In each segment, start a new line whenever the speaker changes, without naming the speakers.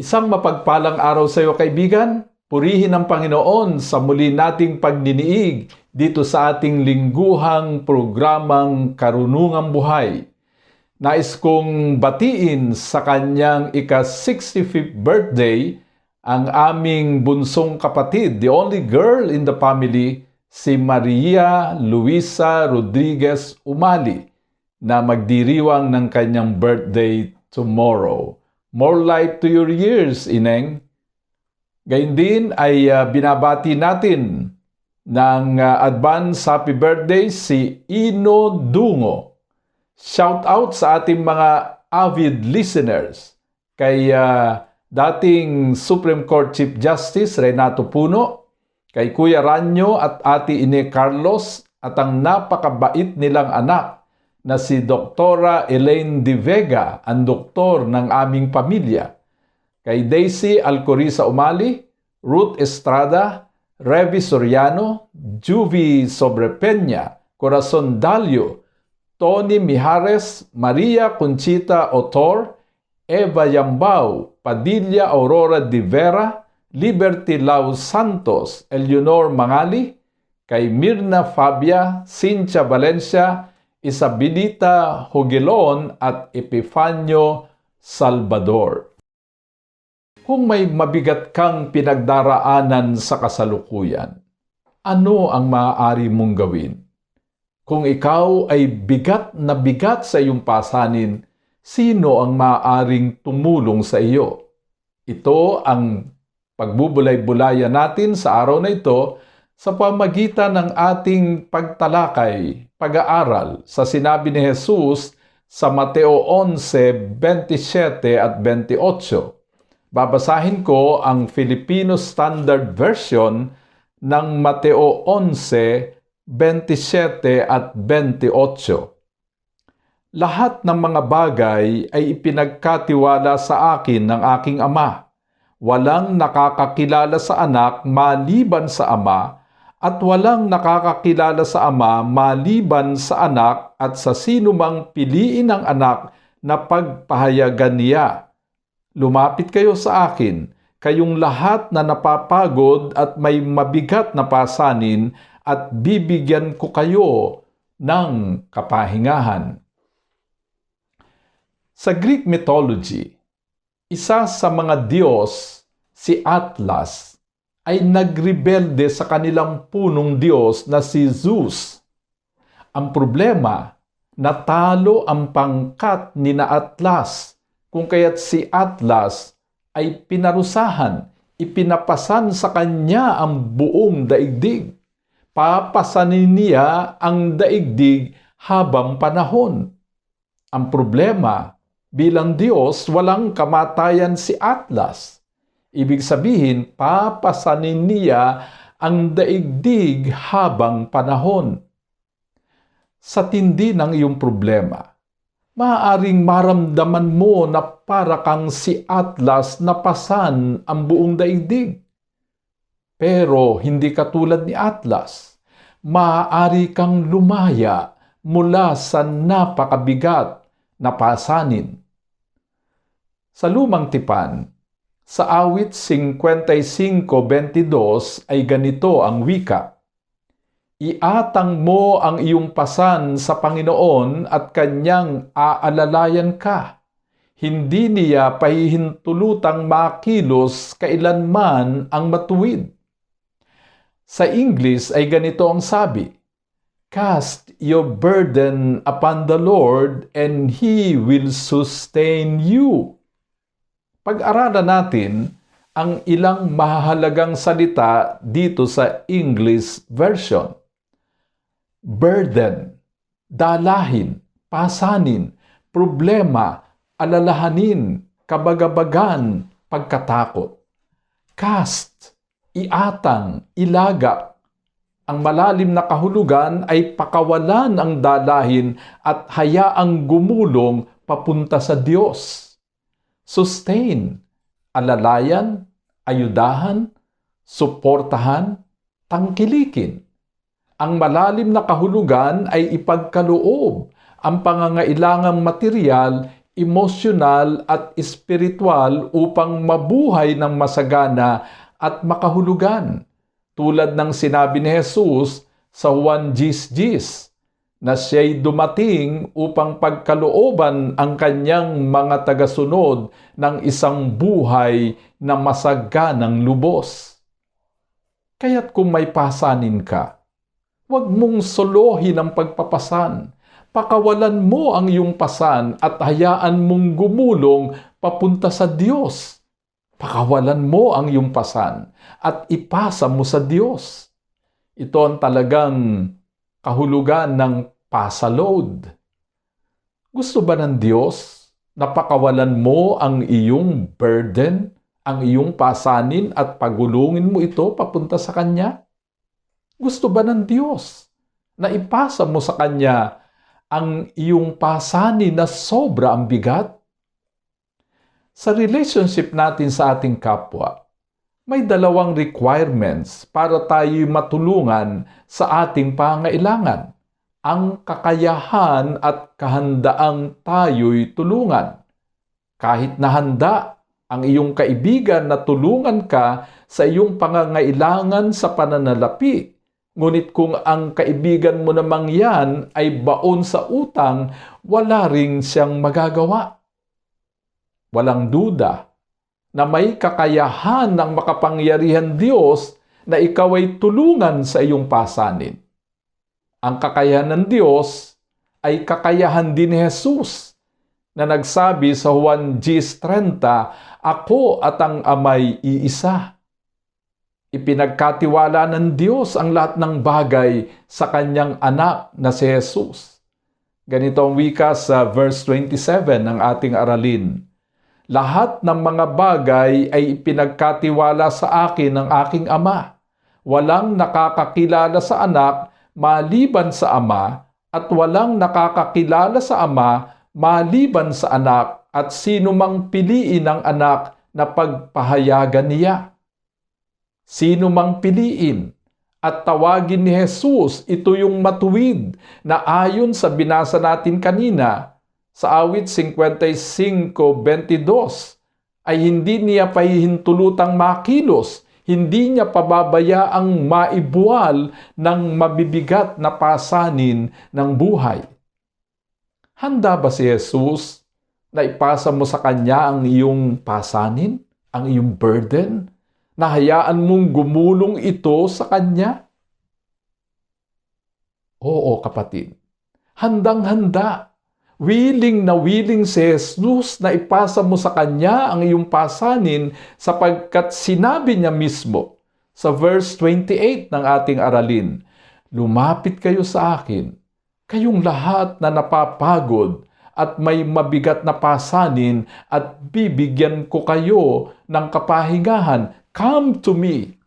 Isang mapagpalang araw sa iyo kaibigan. Purihin ang Panginoon sa muli nating pagdiniig dito sa ating lingguhang programang Karunungang Buhay. Nais kong batiin sa kanyang ika-65th birthday ang aming bunsong kapatid, the only girl in the family, si Maria Luisa Rodriguez Umali na magdiriwang ng kanyang birthday tomorrow. More life to your years, Ineng. Gayun din ay uh, binabati natin ng uh, advance happy birthday si Ino Dungo. Shout out sa ating mga avid listeners kay uh, dating Supreme Court Chief Justice Renato Puno, kay Kuya Ranyo at Ate Ine Carlos at ang napakabait nilang anak na si Doktora Elaine De Vega, ang doktor ng aming pamilya. Kay Daisy Alcoriza Umali, Ruth Estrada, Revi Soriano, Juvi Sobrepeña, Corazon Dalio, Tony Mijares, Maria Conchita Otor, Eva Yambao, Padilla Aurora de Vera, Liberty Lau Santos, Eleonor Mangali, kay Mirna Fabia, Cynthia Valencia, Isabelita Hogilon at Epifanio Salvador. Kung may mabigat kang pinagdaraanan sa kasalukuyan, ano ang maaari mong gawin? Kung ikaw ay bigat na bigat sa iyong pasanin, sino ang maaaring tumulong sa iyo? Ito ang pagbubulay-bulaya natin sa araw na ito sa pamagitan ng ating pagtalakay, pag-aaral sa sinabi ni Jesus sa Mateo 11, 27 at 28. Babasahin ko ang Filipino Standard Version ng Mateo 11, 27 at 28. Lahat ng mga bagay ay ipinagkatiwala sa akin ng aking Ama. Walang nakakakilala sa anak maliban sa Ama at walang nakakakilala sa Ama maliban sa anak at sa sino mang piliin ng anak na pagpahayagan niya. Lumapit kayo sa akin, kayong lahat na napapagod at may mabigat na pasanin at bibigyan ko kayo ng kapahingahan. Sa Greek mythology, isa sa mga Diyos, si Atlas, ay nagrebelde sa kanilang punong Diyos na si Zeus. Ang problema, natalo ang pangkat ni na Atlas, kung kaya't si Atlas ay pinarusahan, ipinapasan sa kanya ang buong daigdig. Papasanin niya ang daigdig habang panahon. Ang problema, bilang Diyos, walang kamatayan si Atlas Ibig sabihin, papasanin niya ang daigdig habang panahon. Sa tindi ng iyong problema, maaaring maramdaman mo na para kang si Atlas na pasan ang buong daigdig. Pero hindi katulad ni Atlas. Maaari kang lumaya mula sa napakabigat na pasanin. Sa lumang tipan, sa awit 55.22 ay ganito ang wika. Iatang mo ang iyong pasan sa Panginoon at kanyang aalalayan ka. Hindi niya pahihintulutang makilos kailanman ang matuwid. Sa English ay ganito ang sabi, Cast your burden upon the Lord and He will sustain you. Pag-aralan natin ang ilang mahalagang salita dito sa English version. Burden, dalahin, pasanin, problema, alalahanin, kabagabagan, pagkatakot. Cast, iatang, ilaga. Ang malalim na kahulugan ay pakawalan ang dalahin at hayaang gumulong papunta sa Diyos. Sustain, alalayan, ayudahan, suportahan, tangkilikin. Ang malalim na kahulugan ay ipagkaloob ang pangangailangang material, emosyonal at espiritual upang mabuhay ng masagana at makahulugan. Tulad ng sinabi ni Jesus sa Juan Gis na siya'y dumating upang pagkalooban ang kanyang mga tagasunod ng isang buhay na masaganang lubos. Kaya't kung may pasanin ka, Huwag mong solohin ang pagpapasan. Pakawalan mo ang iyong pasan at hayaan mong gumulong papunta sa Diyos. Pakawalan mo ang iyong pasan at ipasa mo sa Diyos. Ito ang talagang kahulugan ng pasaload. Gusto ba ng Diyos na pakawalan mo ang iyong burden, ang iyong pasanin at pagulungin mo ito papunta sa Kanya? Gusto ba ng Diyos na ipasa mo sa Kanya ang iyong pasani na sobra ang bigat? Sa relationship natin sa ating kapwa, may dalawang requirements para tayo matulungan sa ating pangailangan. Ang kakayahan at kahandaang tayo'y tulungan. Kahit na handa ang iyong kaibigan na tulungan ka sa iyong pangangailangan sa pananalapi, Ngunit kung ang kaibigan mo namang yan ay baon sa utang, wala ring siyang magagawa. Walang duda na may kakayahan ng makapangyarihan Diyos na ikaw ay tulungan sa iyong pasanin. Ang kakayahan ng Diyos ay kakayahan din ni Jesus na nagsabi sa Juan 10.30, Ako at ang Amay iisa. Ipinagkatiwala ng Diyos ang lahat ng bagay sa kanyang anak na si Jesus. Ganito ang wika sa verse 27 ng ating aralin. Lahat ng mga bagay ay ipinagkatiwala sa akin ng aking ama. Walang nakakakilala sa anak maliban sa ama at walang nakakakilala sa ama maliban sa anak at sino mang piliin ng anak na pagpahayagan niya sino mang piliin at tawagin ni Jesus, ito yung matuwid na ayon sa binasa natin kanina sa awit 55.22 ay hindi niya pahihintulutang makilos, hindi niya pababayaang maibuwal ng mabibigat na pasanin ng buhay. Handa ba si Jesus na ipasa mo sa Kanya ang iyong pasanin, ang iyong burden, na hayaan mong gumulong ito sa Kanya? Oo, kapatid. Handang-handa. Willing na willing si Jesus na ipasa mo sa Kanya ang iyong pasanin sapagkat sinabi niya mismo sa verse 28 ng ating aralin, Lumapit kayo sa akin, kayong lahat na napapagod at may mabigat na pasanin at bibigyan ko kayo ng kapahingahan. Come to me,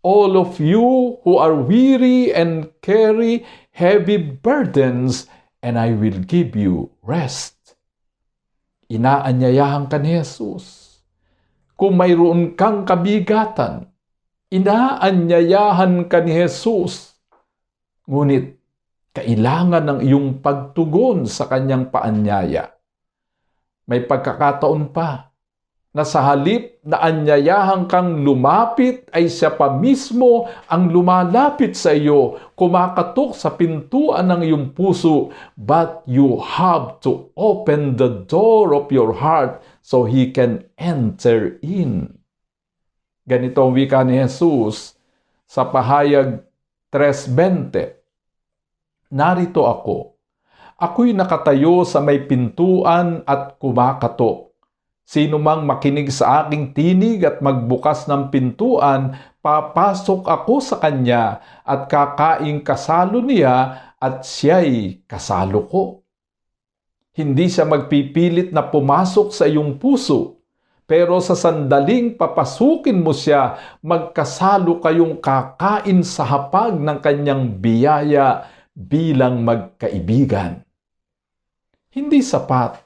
all of you who are weary and carry heavy burdens, and I will give you rest. Inaanyayahan ka ni Jesus. Kung mayroon kang kabigatan, inaanyayahan ka ni Jesus. Ngunit, kailangan ng iyong pagtugon sa kanyang paanyaya. May pagkakataon pa na sa halip na anyayahan kang lumapit ay siya pa mismo ang lumalapit sa iyo, kumakatok sa pintuan ng iyong puso, but you have to open the door of your heart so He can enter in. Ganito ang wika ni Jesus sa pahayag 3.20. Narito ako. Ako'y nakatayo sa may pintuan at kumakatok Sino mang makinig sa aking tinig at magbukas ng pintuan, papasok ako sa kanya at kakaing kasalo niya at siya'y kasalo ko. Hindi siya magpipilit na pumasok sa iyong puso, Pero sa sandaling papasukin mo siya, magkasalo kayong kakain sa hapag ng kanyang biyaya bilang magkaibigan. Hindi sapat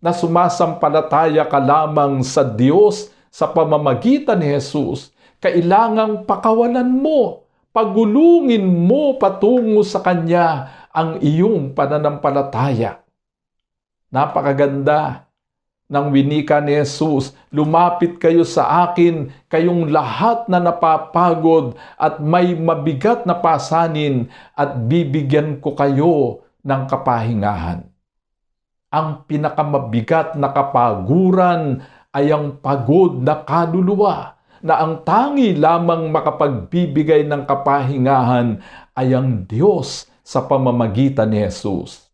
na sumasampalataya ka lamang sa Diyos sa pamamagitan ni Jesus. Kailangang pakawalan mo, pagulungin mo patungo sa Kanya ang iyong pananampalataya. Napakaganda ng winika ni Jesus, lumapit kayo sa akin, kayong lahat na napapagod at may mabigat na pasanin at bibigyan ko kayo ng kapahingahan. Ang pinakamabigat na kapaguran ay ang pagod na kaluluwa na ang tangi lamang makapagbibigay ng kapahingahan ay ang Diyos sa pamamagitan ni Jesus.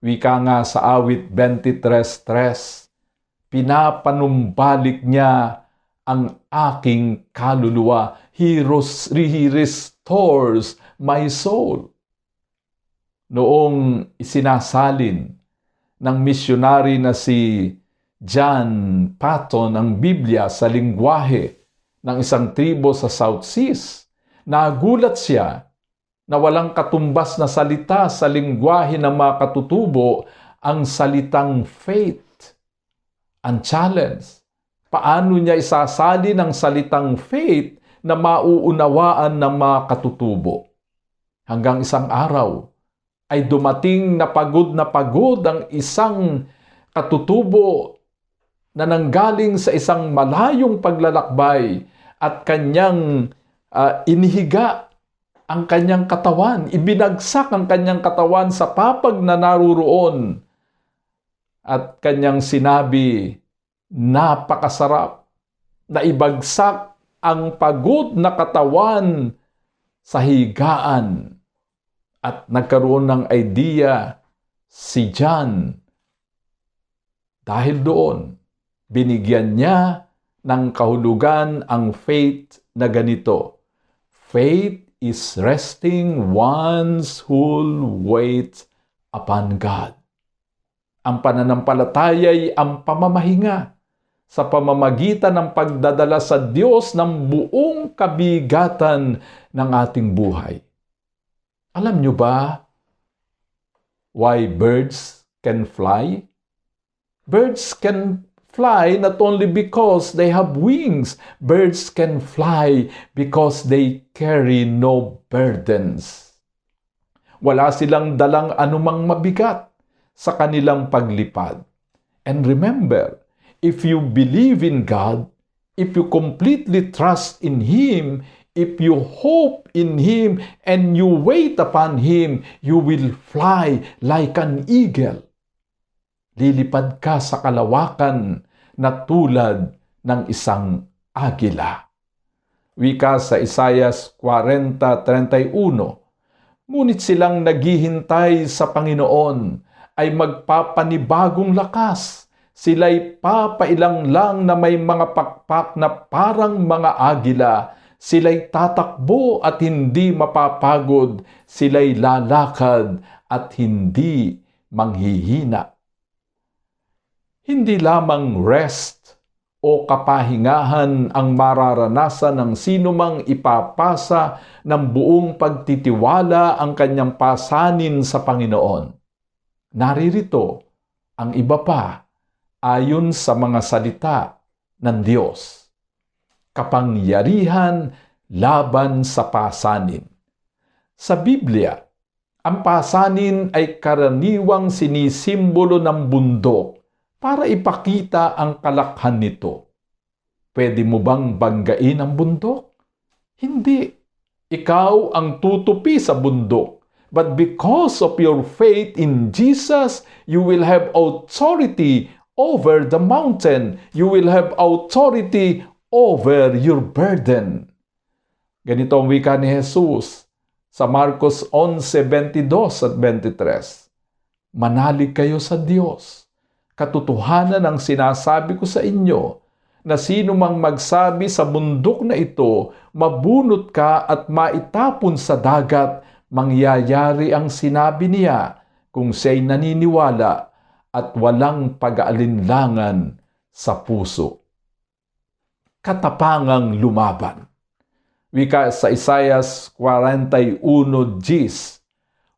Wika nga sa awit 23.3, pinapanumbalik niya ang aking kaluluwa. He, he restores my soul. Noong isinasalin ng misyonary na si John Patton ang Biblia sa lingwahe ng isang tribo sa South Seas, nagulat siya na walang katumbas na salita sa lingwahe ng mga katutubo ang salitang faith. Ang challenge, paano niya isasali ng salitang faith na mauunawaan ng mga katutubo? Hanggang isang araw ay dumating na pagod na pagod ang isang katutubo na nanggaling sa isang malayong paglalakbay at kanyang uh, inihiga ang kanyang katawan, ibinagsak ang kanyang katawan sa papag na naruroon at kanyang sinabi, napakasarap. Na ibagsak ang pagod na katawan sa higaan at nagkaroon ng idea si John. Dahil doon, binigyan niya ng kahulugan ang faith na ganito. Faith is resting one's whole weight upon God. Ang pananampalataya ay ang pamamahinga sa pamamagitan ng pagdadala sa Diyos ng buong kabigatan ng ating buhay. Alam nyo ba why birds can fly? Birds can fly not only because they have wings, birds can fly because they carry no burdens. Wala silang dalang anumang mabigat sa kanilang paglipad. And remember, if you believe in God, if you completely trust in Him, if you hope in Him and you wait upon Him, you will fly like an eagle lilipad ka sa kalawakan na tulad ng isang agila. Wika sa Isayas 40.31 Ngunit silang naghihintay sa Panginoon ay magpapanibagong lakas. Sila'y papailang lang na may mga pakpak na parang mga agila. Sila'y tatakbo at hindi mapapagod. Sila'y lalakad at hindi manghihina hindi lamang rest o kapahingahan ang mararanasan ng sinumang ipapasa ng buong pagtitiwala ang kanyang pasanin sa Panginoon. Naririto ang iba pa ayon sa mga salita ng Diyos. Kapangyarihan laban sa pasanin. Sa Biblia, ang pasanin ay karaniwang sinisimbolo ng bundok para ipakita ang kalakhan nito. Pwede mo bang banggain ang bundok? Hindi. Ikaw ang tutupi sa bundok. But because of your faith in Jesus, you will have authority over the mountain. You will have authority over your burden. Ganito ang wika ni Jesus sa Marcos 11:22 at 23. Manalig kayo sa Diyos katotohanan ang sinasabi ko sa inyo na sino mang magsabi sa bundok na ito, mabunot ka at maitapon sa dagat, mangyayari ang sinabi niya kung siya'y naniniwala at walang pag-aalinlangan sa puso. Katapangang lumaban. Wika sa Isayas 41 Gs,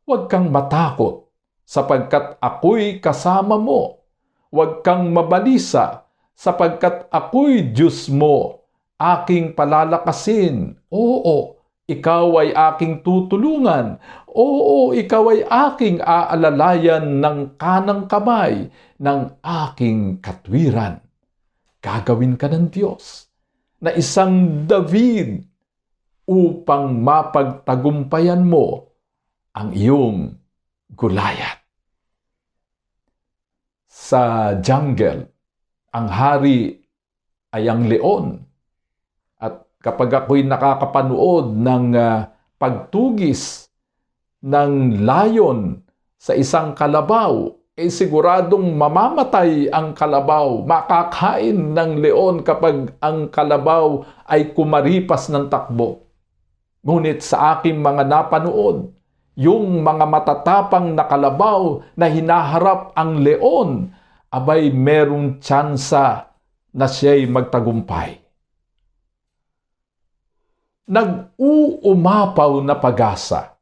Huwag kang matakot, sapagkat ako'y kasama mo. Huwag kang mabalisa, sapagkat ako'y Diyos mo. Aking palalakasin. Oo, ikaw ay aking tutulungan. Oo, ikaw ay aking aalalayan ng kanang kamay ng aking katwiran. Gagawin ka ng Diyos na isang David upang mapagtagumpayan mo ang iyong gulayat. Sa jungle, ang hari ay ang leon. At kapag ako'y nakakapanood ng uh, pagtugis ng lion sa isang kalabaw, eh siguradong mamamatay ang kalabaw, makakain ng leon kapag ang kalabaw ay kumaripas ng takbo. Ngunit sa aking mga napanood, yung mga matatapang na kalabaw na hinaharap ang leon, abay merong tsansa na siya'y magtagumpay. Nag-uumapaw na pag-asa.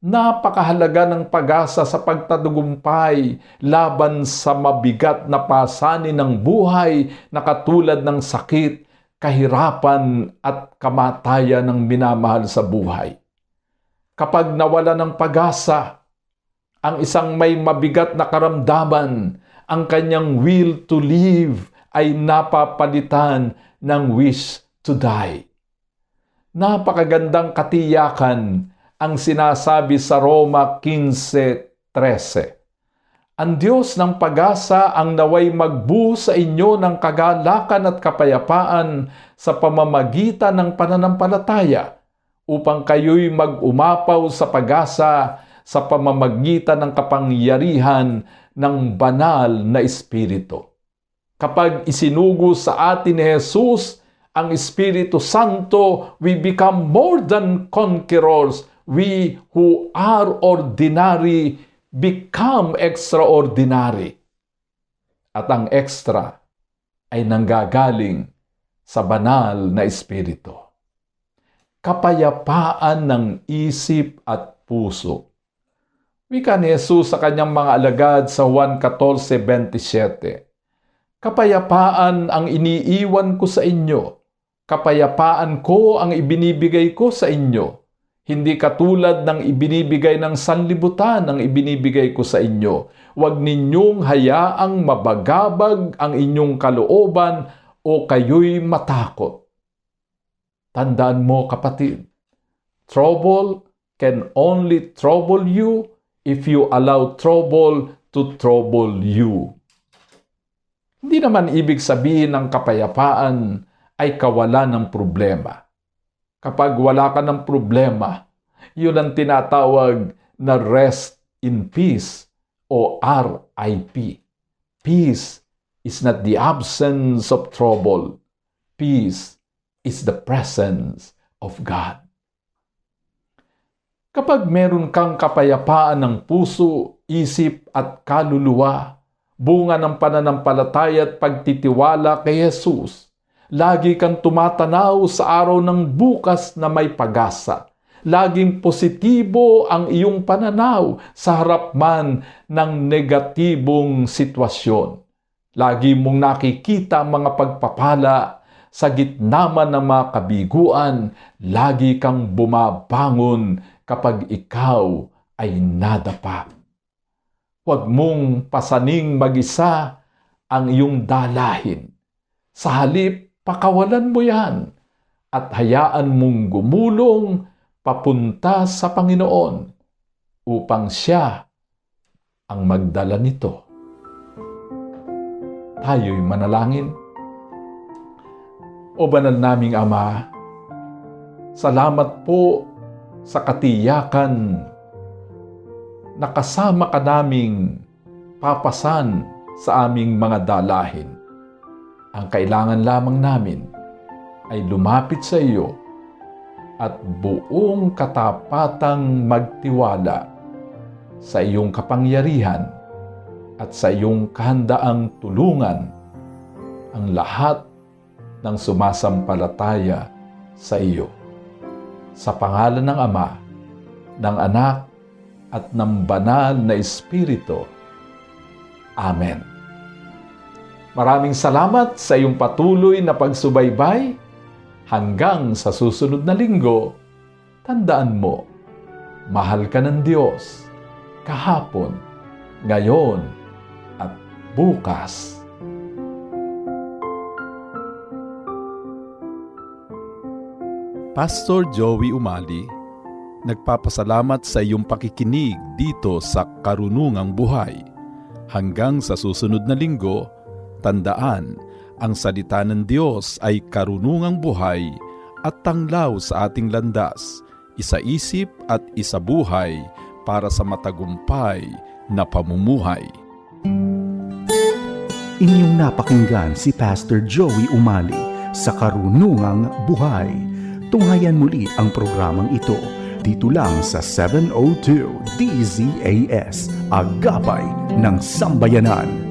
Napakahalaga ng pag-asa sa pagtagumpay laban sa mabigat na pasanin ng buhay na katulad ng sakit, kahirapan at kamatayan ng minamahal sa buhay kapag nawala ng pag-asa, ang isang may mabigat na karamdaman, ang kanyang will to live ay napapalitan ng wish to die. Napakagandang katiyakan ang sinasabi sa Roma 15.13. Ang Diyos ng pag-asa ang naway magbuo sa inyo ng kagalakan at kapayapaan sa pamamagitan ng pananampalataya upang kayo'y mag-umapaw sa pag-asa sa pamamagitan ng kapangyarihan ng banal na Espiritu. Kapag isinugo sa atin ni Jesus ang Espiritu Santo, we become more than conquerors. We who are ordinary become extraordinary. At ang extra ay nanggagaling sa banal na Espiritu kapayapaan ng isip at puso. Wika ni Jesus sa kanyang mga alagad sa Juan 14.27 Kapayapaan ang iniiwan ko sa inyo. Kapayapaan ko ang ibinibigay ko sa inyo. Hindi katulad ng ibinibigay ng sanlibutan ang ibinibigay ko sa inyo. Huwag ninyong hayaang mabagabag ang inyong kalooban o kayo'y matakot Tandaan mo kapatid, trouble can only trouble you if you allow trouble to trouble you. Hindi naman ibig sabihin ng kapayapaan ay kawalan ng problema. Kapag wala ka ng problema, yun ang tinatawag na rest in peace o RIP. Peace is not the absence of trouble. Peace is the presence of God. Kapag meron kang kapayapaan ng puso, isip at kaluluwa, bunga ng pananampalataya at pagtitiwala kay Jesus, lagi kang tumatanaw sa araw ng bukas na may pag-asa. Laging positibo ang iyong pananaw sa harap man ng negatibong sitwasyon. Lagi mong nakikita mga pagpapala sa gitna man ng mga kabiguan, lagi kang bumabangon kapag ikaw ay nadapa. Huwag mong pasaning mag-isa ang iyong dalahin. Sa halip, pakawalan mo yan at hayaan mong gumulong papunta sa Panginoon upang siya ang magdala nito. Tayo'y manalangin. O banal naming Ama, salamat po sa katiyakan na kasama ka naming papasan sa aming mga dalahin. Ang kailangan lamang namin ay lumapit sa iyo at buong katapatang magtiwala sa iyong kapangyarihan at sa iyong kahandaang tulungan ang lahat ng sumasampalataya sa iyo. Sa pangalan ng Ama, ng Anak, at ng Banal na Espiritu. Amen. Maraming salamat sa iyong patuloy na pagsubaybay. Hanggang sa susunod na linggo, tandaan mo, mahal ka ng Diyos kahapon, ngayon, at bukas.
Pastor Joey Umali, nagpapasalamat sa iyong pakikinig dito sa Karunungang Buhay. Hanggang sa susunod na linggo, tandaan, ang salita ng Diyos ay karunungang buhay at tanglaw sa ating landas, isa-isip at isabuhay para sa matagumpay na pamumuhay.
Inyong napakinggan si Pastor Joey Umali sa Karunungang Buhay. Tunghayan muli ang programang ito dito lang sa 702 DZAS, Agapay ng Sambayanan.